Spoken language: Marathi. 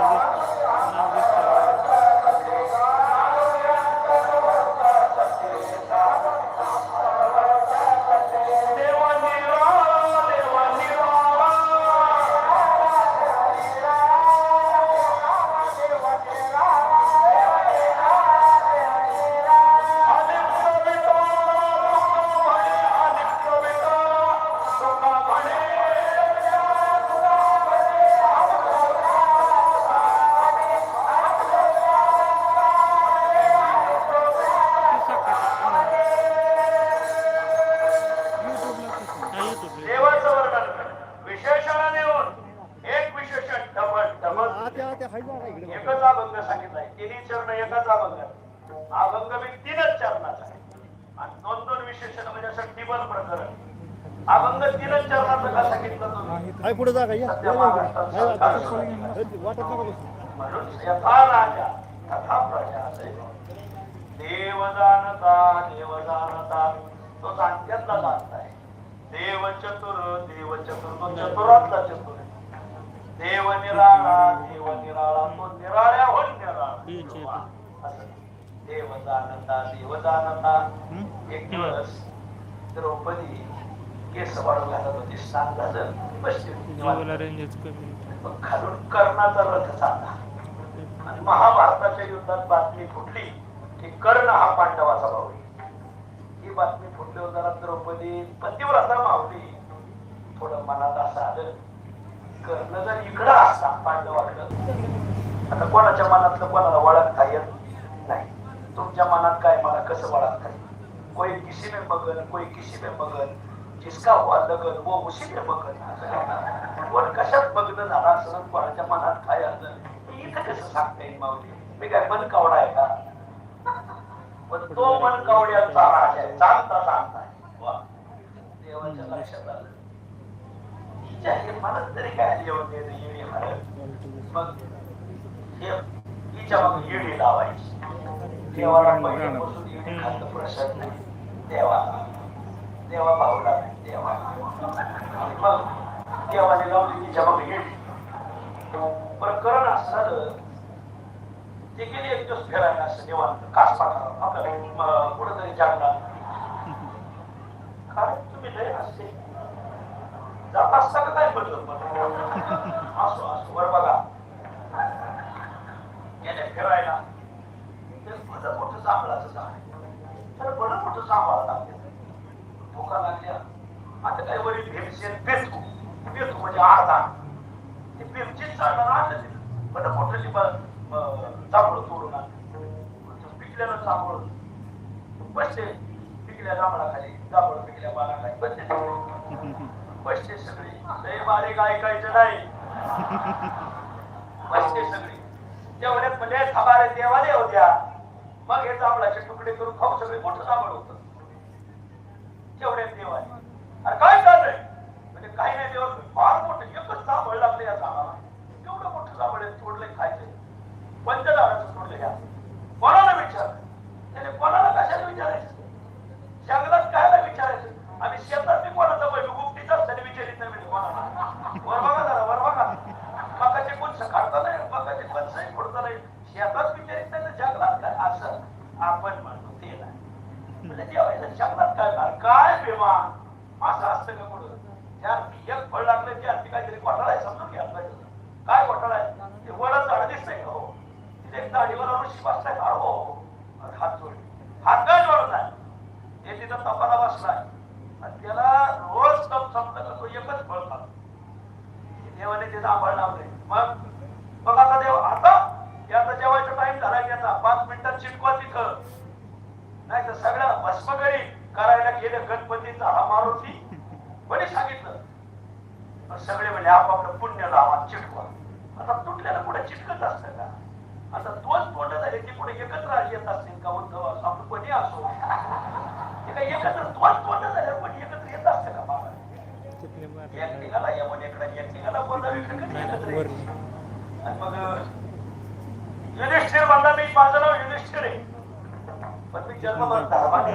হাফেজ एकच अभंग सांगितलाय. तिन्ही चरण एकच अभंग अभंग मी तीनच चरणाचा आहे. आणि दोन दोन विशेषण म्हणजे असं टिबल प्रकरण. अभंग तीनच चरणाचं का सांगितलं तुम्ही? पुढे बसू. म्हणून यथा राजा तथा प्रजा देव जाणता देव जाणता तो जाणत्यातला जाणता आहे. देव चतुर देव चतुर तो चतुरातला चतुर देव निराळा देव निराळा तो निराळ्याहून निराळा असं. देव जाणता देव जाणता एक दिवस द्रौपदी केस वाढू घालत होती स्नान झालं मग खालून कर्णाचा रथ चालला. आणि महाभारताच्या युद्धात बातमी फुटली की कर्ण हा पांडवाचा भाऊ आहे. ही बातमी फुटल्यावर जरा द्रौपदी पतिव्रता मावली. थोडं मनात असं आलं कर्ण जर इकडं असता पांडवाकडं आता कोणाच्या मनातलं कोणाला ओळखता येत तुमच्या मनात काय मला कसं ओळखता येईल कोई किसी में मगन कोई किसी में मगन. जिसका हुआ लगन वो उसी में मगन असं कशात मग्न झाला असं कोणाच्या मनात काय आलं हे इथं कसं सांगता येईल माऊली? मी काय मन कावडा आहे का? पण तो मन कावड्याचा राजा आहे. चांगता चांगता देवाच्या लक्षात आलं. हिच्या हे मनात तरी काय येऊन येणं येणे मग हे हिच्या मग येडी लावायची. देवाला पहिल्यापासून येडी खाल्लं प्रसन्न नाही. देवाला देवा भावला नाही देवाला आणि मग देवाने लावली तिच्या मग येडी प्रकरण असं ते गेले एक दिवस फिरायला असं निवांत कास पाठवा आपलं कुठंतरी जंगलात कारण तुम्ही लय असते जात असता का काय बदल असो असो बरं बघा गेले फिरायला ते भलं मोठं जांभळाचं झाड आहे. तो सांभाळत मोठं जांभळा लागले भुका लागल्या आता काही वरील भेटशेल पेसू पेसू म्हणजे अर्धा ते पेमचीच चालणार आणलं ते बरं मोठं लिंबा जांभळं तोडून आणलं पिकल्यानं जांभळ बसते पिकल्या जांभळाखाली जांभळ पिकल्या बाळाखाली बसते बसते सगळे. लय बारीक ऐकायचं नाही बसते सगळी. तेवढ्यात म्हणजे थांबारे देवाले होत्या मग हे जांभळाचे तुकडे करून खाऊ सगळे मोठं जांभळ होतं. तेवढ्यात देवाले अरे काय चाललंय? म्हणजे काही नाही देवा फार मोठं एकच जांभळ लागलं या झाडाला एवढं मोठं जांभळ आहे, तोडलंय खायचंय पंचदाराचं तोडलं या कोणाला विचार त्याने कोणाला कशाला विचारायचं जंगलात कायला विचारायचं आम्ही शेतात बी कोणाचा बैल गुप्तीचा असताना विचारित नाही म्हणजे कोणाला वर बघा जरा वर बघा मकाचे कोण काढता नाही मकाचे कोण फोडता नाही शेतात विचारित नाही तर जंगलात काय असं आपण म्हणतो ते नाही म्हणजे जेवायला जंगलात काय? काय बेमा असं असतं का कुठं? त्या एक फळ लागलं की आणखी काहीतरी घोटाळा आहे समजून घ्या पाहिजे काय घोटाळा आहे? ते वडच झाड दिसतंय का हो. तिथे एक दाढीवर आणून शिपासताय हो. का हो. हात जोडले हात काय जोडत नाही? ते तिथं तपाला बसलाय आणि त्याला रोज कप समजलं का तो एकच फळ खातो. देवाने ते आंबळ लावले मग बघा आता देव आता? हे आता जेवायचा टाइम झाला त्याचा पाच मिनिटात चिटकवा तिथं नाही तर सगळं भस्मगरी करायला गेले गणपतीचा हा मारुती. कोणी सांगितलं? सगळे म्हणजे आपापलं पुण्य लावा चिटकवा. आता तुटल्याला कुठे चिटकत असतं का? आता दोन तोंड झाले की पुढे एकत्र येत असतील का उद्धव? असो आपलं कोणी असो? ते एकत्र दोन तोंड झाले पण एकत्र येत असतं का बाबा? एक निघाला यमन इकडे एक निघाला बोलला इकडे कधी एकत्र यायचे? आणि मग युधिष्ठिर म्हणला मी माझं नाव युधिष्ठिर आहे. पण मी जन्म धर्माने